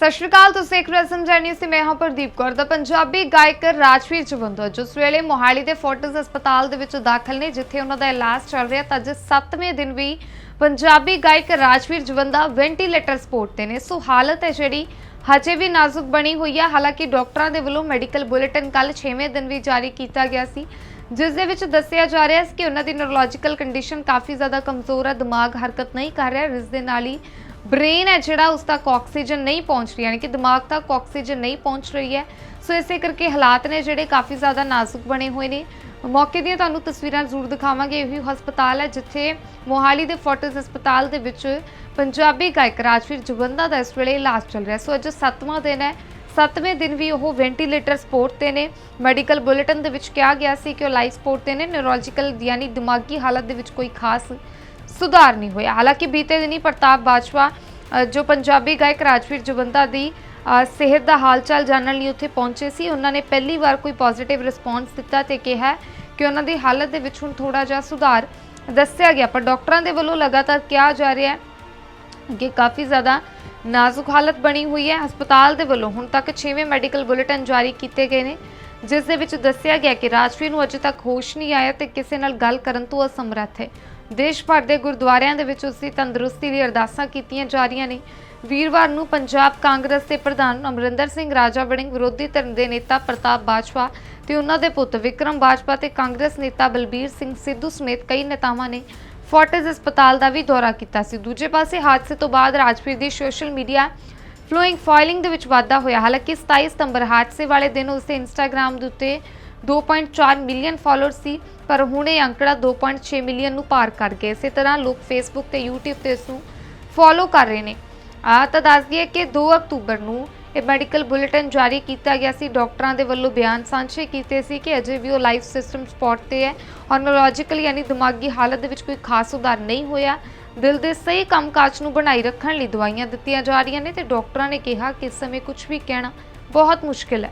ਸਤਿ ਸ਼੍ਰੀ ਅਕਾਲ, ਤੁਸੀਂ ਦੇਖ ਰਹੇ ਸਮਝਾਣੀ ਸੀ ਮੈਂ ਹਾਂ ਪ੍ਰਦੀਪ ਕੌਰ। ਦਾ ਪੰਜਾਬੀ ਗਾਇਕ ਰਾਜਵੀਰ ਜਵੰਦਾ ਜਿਸ ਵੇਲੇ ਮੋਹਾਲੀ ਦੇ ਫੋਰਟਸ ਹਸਪਤਾਲ ਦੇ ਵਿੱਚ ਦਾਖਲ ਨੇ, ਜਿੱਥੇ ਉਹਨਾਂ ਦਾ ਇਲਾਜ ਚੱਲ ਰਿਹਾ ਤਾਂ ਅੱਜ 7ਵੇਂ ਦਿਨ ਵੀ ਪੰਜਾਬੀ ਗਾਇਕ ਰਾਜਵੀਰ ਜਵੰਦਾ ਵੈਂਟੀਲੇਟਰ ਸਪੋਰਟ ਤੇ ਨੇ। ਸੋ ਹਾਲਤ ਹੈ ਜਿਹੜੀ ਹਜੇ ਵੀ ਨਾਜ਼ੁਕ ਬਣੀ ਹੋਈ ਹੈ ਹਾਲਾਂਕਿ ਡਾਕਟਰਾਂ ਦੇ ਵੱਲੋਂ ਮੈਡੀਕਲ ਬੁਲੇਟਿਨ ਕੱਲ 6ਵੇਂ ਦਿਨ ਵੀ ਜਾਰੀ ਕੀਤਾ ਗਿਆ ਸੀ, ਜਿਸ ਦੇ ਵਿੱਚ ਦੱਸਿਆ ਜਾ ਰਿਹਾ ਹੈ ਕਿ ਉਹਨਾਂ ਦੀ ਨਿਊਰੋਲੋਜੀਕਲ ਕੰਡੀਸ਼ਨ ਕਾਫੀ ਜ਼ਿਆਦਾ ਕਮਜ਼ੋਰ ਹੈ, ਦਿਮਾਗ ਹਰਕਤ ਨਹੀਂ ਕਰ ਰਿਹਾ, ਜਿਸ ਦੇ ਨਾਲ ਹੀ ਬ੍ਰੇਨ ਹੈ ਜਿਹੜਾ ਉਸ ਤੱਕ ਆਕਸੀਜਨ ਨਹੀਂ ਪਹੁੰਚ ਰਹੀ, ਯਾਨੀ ਕਿ ਦਿਮਾਗ ਤੱਕ ਆਕਸੀਜਨ ਨਹੀਂ ਪਹੁੰਚ ਰਹੀ ਹੈ। ਸੋ ਇਸੇ ਕਰਕੇ ਹਾਲਾਤ ਨੇ ਜਿਹੜੇ ਕਾਫੀ ਜ਼ਿਆਦਾ ਨਾਜ਼ੁਕ ਬਣੇ ਹੋਏ ਨੇ। ਮੌਕੇ ਦੀਆਂ ਤੁਹਾਨੂੰ ਤਸਵੀਰਾਂ ਜ਼ਰੂਰ ਦਿਖਾਵਾਂਗੇ। ਇਹ ਹਸਪਤਾਲ ਹੈ ਜਿੱਥੇ ਮੋਹਾਲੀ ਦੇ ਫੋਰਟਿਸ ਹਸਪਤਾਲ ਦੇ ਵਿੱਚ ਪੰਜਾਬੀ ਗਾਇਕ ਰਾਜਵੀਰ ਜਵੰਦਾ ਦਾ ਇਸ ਵੇਲੇ ਇਲਾਜ ਚੱਲ ਰਿਹਾ ਸੋ ਅੱਜ 7ਵਾਂ ਦਿਨ ਹੈ। 7ਵੇਂ ਦਿਨ ਵੀ ਉਹ ਵੈਂਟੀਲੇਟਰ ਸਪੋਰਟ ਤੇ ਨੇ। ਮੈਡੀਕਲ ਬੁਲੇਟਿਨ ਦੇ ਵਿੱਚ ਕਿਹਾ ਗਿਆ ਸੀ ਕਿ ਉਹ ਲਾਈਫ ਸਪੋਰਟ ਤੇ ਨੇ। ਨਿਊਰੋਲੋਜੀਕਲ ਯਾਨੀ ਦਿਮਾਗੀ ਹਾਲਤ ਦੇ ਵਿੱਚ ਕੋਈ ਖਾਸ ਸੁਧਾਰ ਨਹੀਂ ਹੋਇਆ। ਹਾਲਾਂਕਿ ਬੀਤੇ ਦਿਨੀ ਪ੍ਰਤਾਪ ਬਾਜਵਾ ਜੋ ਪੰਜਾਬੀ ਗਾਇਕ ਰਾਜਵੀਰ ਜਵੰਦਾ ਦੀ ਸਿਹਤ ਦਾ ਹਾਲਚਾਲ ਜਾਣਨ ਲਈ ਉੱਥੇ ਪਹੁੰਚੇ ਸੀ, ਉਹਨਾਂ ਨੇ ਪਹਿਲੀ ਵਾਰ ਕੋਈ ਪੋਜ਼ਿਟਿਵ ਰਿਸਪੌਂਸ ਦਿੱਤਾ ਤੇ ਕਿਹਾ ਕਿ ਉਹਨਾਂ ਦੀ ਹਾਲਤ ਦੇ ਵਿੱਚ ਹੁਣ ਥੋੜਾ ਜਿਹਾ ਸੁਧਾਰ ਦੱਸਿਆ ਗਿਆ। ਪਰ ਡਾਕਟਰਾਂ ਦੇ ਵੱਲੋਂ ਲਗਾਤਾਰ ਕਿਹਾ ਜਾ ਰਿਹਾ ਹੈ ਕਿ ਕਾਫੀ ਜ਼ਿਆਦਾ ਨਾਜ਼ੁਕ ਹਾਲਤ ਬਣੀ ਹੋਈ ਹੈ। ਹਸਪਤਾਲ ਦੇ ਵੱਲੋਂ ਹੁਣ ਤੱਕ 6ਵੇਂ ਮੈਡੀਕਲ ਬੁਲੇਟਿਨ ਜਾਰੀ ਕੀਤੇ ਗਏ ਨੇ, ਜਿਸ ਦੇ ਵਿੱਚ ਦੱਸਿਆ ਗਿਆ ਕਿ ਰਾਜਵੀਰ ਨੂੰ ਅਜੇ ਤੱਕ ਹੋਸ਼ ਨਹੀਂ ਆਇਆ ਤੇ ਕਿਸੇ ਨਾਲ ਗੱਲ ਕਰਨ ਤੋਂ ਅਸਮਰੱਥ ਹੈ। ਦੇਸ਼ ਭਰ ਦੇ ਗੁਰਦੁਆਰਿਆਂ ਦੇ ਵਿੱਚ ਉਸ ਦੀ ਤੰਦਰੁਸਤੀ ਲਈ ਅਰਦਾਸਾਂ ਕੀਤੀਆਂ ਜਾ ਰਹੀਆਂ ਨੇ। ਵੀਰਵਾਰ ਨੂੰ ਪੰਜਾਬ ਕਾਂਗਰਸ ਦੇ ਪ੍ਰਧਾਨ ਅਮਰਿੰਦਰ ਸਿੰਘ ਰਾਜਾ ਵੜਿੰਗ ਵਿਰੋਧੀ ਧਿਰ ਦੇ ਨੇਤਾ ਪ੍ਰਤਾਪ ਬਾਜਵਾ ਤੇ ਉਹਨਾਂ ਦੇ ਪੁੱਤ ਵਿਕਰਮ ਬਾਜਵਾ ਤੇ ਕਾਂਗਰਸ ਨੇਤਾ ਬਲਬੀਰ ਸਿੰਘ ਸਿੱਧੂ ਸਮੇਤ ਕਈ ਨੇਤਾਵਾਂ ਨੇ ਫੋਰਟਿਸ ਹਸਪਤਾਲ ਦਾ ਵੀ ਦੌਰਾ ਕੀਤਾ ਸੀ। ਦੂਜੇ ਪਾਸੇ ਹਾਦਸੇ ਤੋਂ ਬਾਅਦ ਰਾਜਵੀਰ ਦੀ ਸੋਸ਼ਲ ਮੀਡੀਆ ਫਲੋਇੰਗ ਫਾਇਲਿੰਗ ਦੇ ਵਿੱਚ ਵਾਧਾ ਹੋਇਆ। ਹਾਲਾਂਕਿ 27 ਸਤੰਬਰ ਹਾਦਸੇ ਵਾਲੇ ਦਿਨ ਉਸਦੇ ਇੰਸਟਾਗ੍ਰam ਦੇ ਉੱਤੇ 2.4 ਮਿਲੀਅਨ ਫਾਲੋਅਰ ਸੀ, ਪਰ ਹੁਣ ਇਹ ਅੰਕੜਾ 2.6 ਮਿਲੀਅਨ ਨੂੰ ਪਾਰ ਕਰ ਗਿਆ ਇਸੇ ਤਰ੍ਹਾਂ ਲੋਕ ਫੇਸਬੁੱਕ ਤੇ YouTube ਤੇ ਇਸ ਨੂੰ ਫੋਲੋ ਕਰ ਰਹੇ ਨੇ। ਆ ਤਾਂ ਦੱਸ ਦਈਏ ਕਿ 2 ਅਕਤੂਬਰ ਨੂੰ ਇਹ ਮੈਡੀਕਲ ਬੁਲੇਟਿਨ ਜਾਰੀ ਕੀਤਾ ਗਿਆ ਸੀ। ਡਾਕਟਰਾਂ ਦੇ ਵੱਲੋਂ ਬਿਆਨ ਸਾਂਝੇ ਕੀਤੇ ਸੀ ਕਿ ਅਜੇ ਵੀ ਉਹ ਲਾਈਫ ਸਿਸਟਮ ਸਪੋਰਟ ਤੇ ਹੈ। ਔਰ ਨਿਊਰੋਲੋਜੀਕਲ ਯਾਨੀ ਦਿਮਾਗੀ ਹਾਲਤ ਦੇ ਵਿੱਚ ਕੋਈ ਖਾਸ ਸੁਧਾਰ ਨਹੀਂ ਹੋਇਆ। ਦਿਲ ਦੇ ਸਹੀ ਕੰਮਕਾਜ ਨੂੰ ਬਣਾਈ ਰੱਖਣ ਲਈ ਦਵਾਈਆਂ ਦਿੱਤੀਆਂ ਜਾ ਰਹੀਆਂ ਨੇ ਤੇ ਡਾਕਟਰਾਂ ਨੇ ਕਿਹਾ ਕਿ ਇਸ ਸਮੇਂ ਕੁਝ ਵੀ ਕਹਿਣਾ ਬਹੁਤ ਮੁਸ਼ਕਿਲ ਹੈ।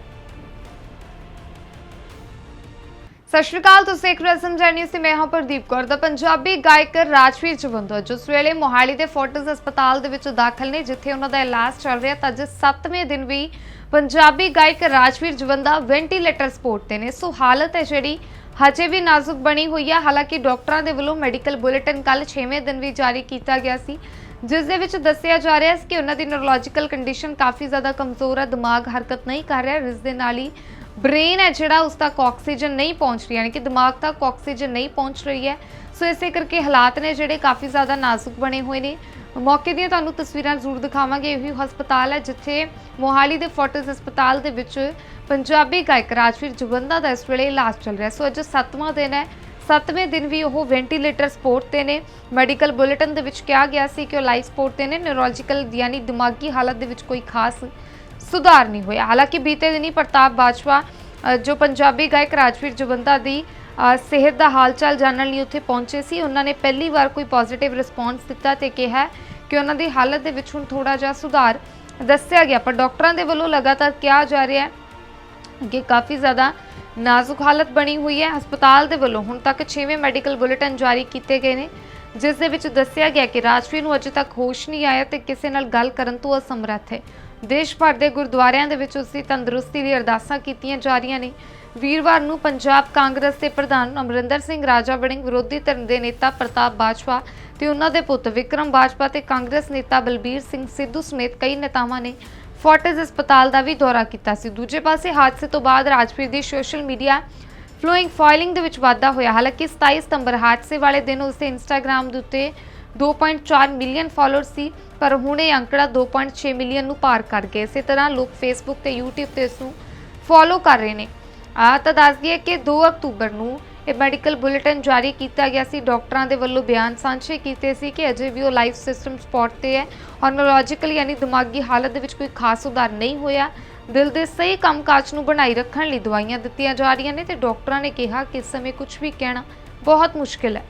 ਸਤਿ ਸ਼੍ਰੀ ਅਕਾਲ, ਤੁਸੀਂ ਦੇਖ ਰਹੇ ਸਮਝਾਣੀ ਸੀ ਮੈਂ ਹਾਂ ਪ੍ਰਦੀਪ ਕੌਰ। ਦਾ ਪੰਜਾਬੀ ਗਾਇਕ ਰਾਜਵੀਰ ਜਵੰਦਾ ਜਿਸ ਵੇਲੇ ਮੋਹਾਲੀ ਦੇ ਫੋਰਟਸ ਹਸਪਤਾਲ ਦੇ ਵਿੱਚ ਦਾਖਲ ਨੇ, ਜਿੱਥੇ ਉਹਨਾਂ ਦਾ ਇਲਾਜ ਚੱਲ ਰਿਹਾ ਤਾਂ ਅੱਜ 7ਵੇਂ ਦਿਨ ਵੀ ਪੰਜਾਬੀ ਗਾਇਕ ਰਾਜਵੀਰ ਜਵੰਦਾ ਵੈਂਟੀਲੇਟਰ ਸਪੋਰਟ ਤੇ ਨੇ। ਸੋ ਹਾਲਤ ਹੈ ਜਿਹੜੀ ਹਜੇ ਵੀ ਨਾਜ਼ੁਕ ਬਣੀ ਹੋਈ ਹੈ ਹਾਲਾਂਕਿ ਡਾਕਟਰਾਂ ਦੇ ਵੱਲੋਂ ਮੈਡੀਕਲ ਬੁਲੇਟਿਨ ਕੱਲ 6ਵੇਂ ਦਿਨ ਵੀ ਜਾਰੀ ਕੀਤਾ ਗਿਆ ਸੀ, ਜਿਸ ਦੇ ਵਿੱਚ ਦੱਸਿਆ ਜਾ ਰਿਹਾ ਹੈ ਕਿ ਉਹਨਾਂ ਦੀ ਨਿਊਰੋਲੋਜੀਕਲ ਕੰਡੀਸ਼ਨ ਕਾਫੀ ਜ਼ਿਆਦਾ ਕਮਜ਼ੋਰ ਹੈ ਦਿਮਾਗ ਹਰਕਤ ਨਹੀਂ ਕਰ ਰਿਹਾ, ਜਿਸ ਦੇ ਨਾਲ ਹੀ ਬ੍ਰੇਨ ਹੈ ਜਿਹੜਾ ਉਸ ਤੱਕ ਆਕਸੀਜਨ ਨਹੀਂ ਪਹੁੰਚ ਰਹੀ, ਯਾਨੀ ਕਿ ਦਿਮਾਗ ਤੱਕ ਆਕਸੀਜਨ ਨਹੀਂ ਪਹੁੰਚ ਰਹੀ ਹੈ। ਸੋ ਇਸੇ ਕਰਕੇ ਹਾਲਾਤ ਨੇ ਜਿਹੜੇ ਕਾਫੀ ਜ਼ਿਆਦਾ ਨਾਜ਼ੁਕ ਬਣੇ ਹੋਏ ਨੇ। ਮੌਕੇ ਦੀਆਂ ਤੁਹਾਨੂੰ ਤਸਵੀਰਾਂ ਜ਼ਰੂਰ ਦਿਖਾਵਾਂਗੇ। ਇਹ ਹਸਪਤਾਲ ਹੈ ਜਿੱਥੇ ਮੋਹਾਲੀ ਦੇ ਫੋਰਟਿਸ ਹਸਪਤਾਲ ਦੇ ਵਿੱਚ ਪੰਜਾਬੀ ਗਾਇਕ ਰਾਜਵੀਰ ਜਵੰਦਾ ਦਾ ਇਸ ਵੇਲੇ ਇਲਾਜ ਚੱਲ ਰਿਹਾ ਸੋ ਅੱਜ 7ਵਾਂ ਦਿਨ ਹੈ। 7ਵੇਂ ਦਿਨ ਵੀ ਉਹ ਵੈਂਟੀਲੇਟਰ ਸਪੋਰਟ ਤੇ ਨੇ। ਮੈਡੀਕਲ ਬੁਲੇਟਿਨ ਦੇ ਵਿੱਚ ਕਿਹਾ ਗਿਆ ਸੀ ਕਿ ਉਹ ਲਾਈਫ ਸਪੋਰਟ ਤੇ ਨੇ। ਨਿਊਰੋਲੋਜੀਕਲ ਯਾਨੀ ਦਿਮਾਗੀ ਹਾਲਤ ਦੇ ਵਿੱਚ ਕੋਈ ਖਾਸ ਸੁਧਾਰ ਨਹੀਂ ਹੋਇਆ। ਹਾਲਾਂਕਿ ਬੀਤੇ ਦਿਨੀ ਪ੍ਰਤਾਪ ਬਾਜਵਾ ਜੋ ਪੰਜਾਬੀ ਗਾਇਕ ਰਾਜਵੀਰ ਜਵੰਦਾ ਦੀ ਸਿਹਤ ਦਾ ਹਾਲਚਾਲ ਜਾਣਨ ਲਈ ਉੱਥੇ ਪਹੁੰਚੇ ਸੀ, ਉਹਨਾਂ ਨੇ ਪਹਿਲੀ ਵਾਰ ਕੋਈ ਪੋਜ਼ਿਟਿਵ ਰਿਸਪੌਂਸ ਦਿੱਤਾ ਤੇ ਕਿਹਾ ਕਿ ਉਹਨਾਂ ਦੀ ਹਾਲਤ ਦੇ ਵਿੱਚ ਹੁਣ ਥੋੜਾ ਜਿਹਾ ਸੁਧਾਰ ਦੱਸਿਆ ਗਿਆ। ਪਰ ਡਾਕਟਰਾਂ ਦੇ ਵੱਲੋਂ ਲਗਾਤਾਰ ਕਿਹਾ ਜਾ ਰਿਹਾ ਹੈ ਕਿ ਕਾਫੀ ਜ਼ਿਆਦਾ ਨਾਜ਼ੁਕ ਹਾਲਤ ਬਣੀ ਹੋਈ ਹੈ। ਹਸਪਤਾਲ ਦੇ ਵੱਲੋਂ ਹੁਣ ਤੱਕ 6ਵੇਂ ਮੈਡੀਕਲ ਬੁਲੇਟਿਨ ਜਾਰੀ ਕੀਤੇ ਗਏ ਨੇ, ਜਿਸ ਦੇ ਵਿੱਚ ਦੱਸਿਆ ਗਿਆ ਕਿ ਰਾਜਵੀਰ ਨੂੰ ਅਜੇ ਤੱਕ ਹੋਸ਼ ਨਹੀਂ ਆਇਆ ਤੇ ਕਿਸੇ ਨਾਲ ਗੱਲ ਕਰਨ ਤੋਂ ਅਸਮਰੱਥ ਹੈ। ਦੇਸ਼ ਭਰ ਦੇ ਗੁਰਦੁਆਰਿਆਂ ਦੇ ਵਿੱਚ ਉਸ ਦੀ ਤੰਦਰੁਸਤੀ ਲਈ ਅਰਦਾਸਾਂ ਕੀਤੀਆਂ ਜਾ ਰਹੀਆਂ ਨੇ। ਵੀਰਵਾਰ ਨੂੰ ਪੰਜਾਬ ਕਾਂਗਰਸ ਦੇ ਪ੍ਰਧਾਨ ਅਮਰਿੰਦਰ ਸਿੰਘ ਰਾਜਾ ਵੜਿੰਗ ਵਿਰੋਧੀ ਧਿਰ ਦੇ ਨੇਤਾ ਪ੍ਰਤਾਪ ਬਾਜਵਾ ਤੇ ਉਹਨਾਂ ਦੇ ਪੁੱਤ ਵਿਕਰਮ ਬਾਜਵਾ ਤੇ ਕਾਂਗਰਸ ਨੇਤਾ ਬਲਬੀਰ ਸਿੰਘ ਸਿੱਧੂ ਸਮੇਤ ਕਈ ਨੇਤਾਵਾਂ ਨੇ ਫੋਰਟਿਸ ਹਸਪਤਾਲ ਦਾ ਵੀ ਦੌਰਾ ਕੀਤਾ ਸੀ। ਦੂਜੇ ਪਾਸੇ ਹਾਦਸੇ ਤੋਂ ਬਾਅਦ ਰਾਜਪੀਰ ਦੀ ਸੋਸ਼ਲ ਮੀਡੀਆ ਫਲੋਇੰਗ ਫਾਇਲਿੰਗ ਦੇ ਵਿੱਚ ਵਾਧਾ ਹੋਇਆ। ਹਾਲਾਂਕਿ 27 ਸਤੰਬਰ ਹਾਦਸੇ ਵਾਲੇ ਦਿਨ ਉਸਦੇ ਇੰਸਟਾਗ੍ਰam ਦੇ ਉੱਤੇ 2.4 ਮਿਲੀਅਨ ਫਾਲੋਅਰ ਸੀ, ਪਰ ਹੁਣ ਇਹ ਅੰਕੜਾ 2.6 ਮਿਲੀਅਨ ਨੂੰ ਪਾਰ ਕਰ ਗਿਆ ਇਸੇ ਤਰ੍ਹਾਂ ਲੋਕ ਫੇਸਬੁੱਕ ਤੇ YouTube ਤੇ ਇਸ ਨੂੰ ਫੋਲੋ ਕਰ ਰਹੇ ਨੇ। ਆ ਤਾਂ ਦੱਸ ਦਈਏ ਕਿ 2 ਅਕਤੂਬਰ ਨੂੰ ਇਹ ਮੈਡੀਕਲ ਬੁਲੇਟਿਨ ਜਾਰੀ ਕੀਤਾ ਗਿਆ ਸੀ। ਡਾਕਟਰਾਂ ਦੇ ਵੱਲੋਂ ਬਿਆਨ ਸਾਂਝੇ ਕੀਤੇ ਸੀ ਕਿ ਅਜੇ ਵੀ ਉਹ ਲਾਈਫ ਸਿਸਟਮ ਸਪੋਰਟ ਤੇ ਹੈ। ਔਰ ਨਿਊਰੋਲੋਜੀਕਲ ਯਾਨੀ ਦਿਮਾਗੀ ਹਾਲਤ ਦੇ ਵਿੱਚ ਕੋਈ ਖਾਸ ਸੁਧਾਰ ਨਹੀਂ ਹੋਇਆ। ਦਿਲ ਦੇ ਸਹੀ ਕੰਮਕਾਜ ਨੂੰ ਬਣਾਈ ਰੱਖਣ ਲਈ ਦਵਾਈਆਂ ਦਿੱਤੀਆਂ ਜਾ ਰਹੀਆਂ ਨੇ ਤੇ ਡਾਕਟਰਾਂ ਨੇ ਕਿਹਾ ਕਿ ਇਸ ਸਮੇਂ ਕੁਝ ਵੀ ਕਹਿਣਾ ਬਹੁਤ ਮੁਸ਼ਕਿਲ ਹੈ।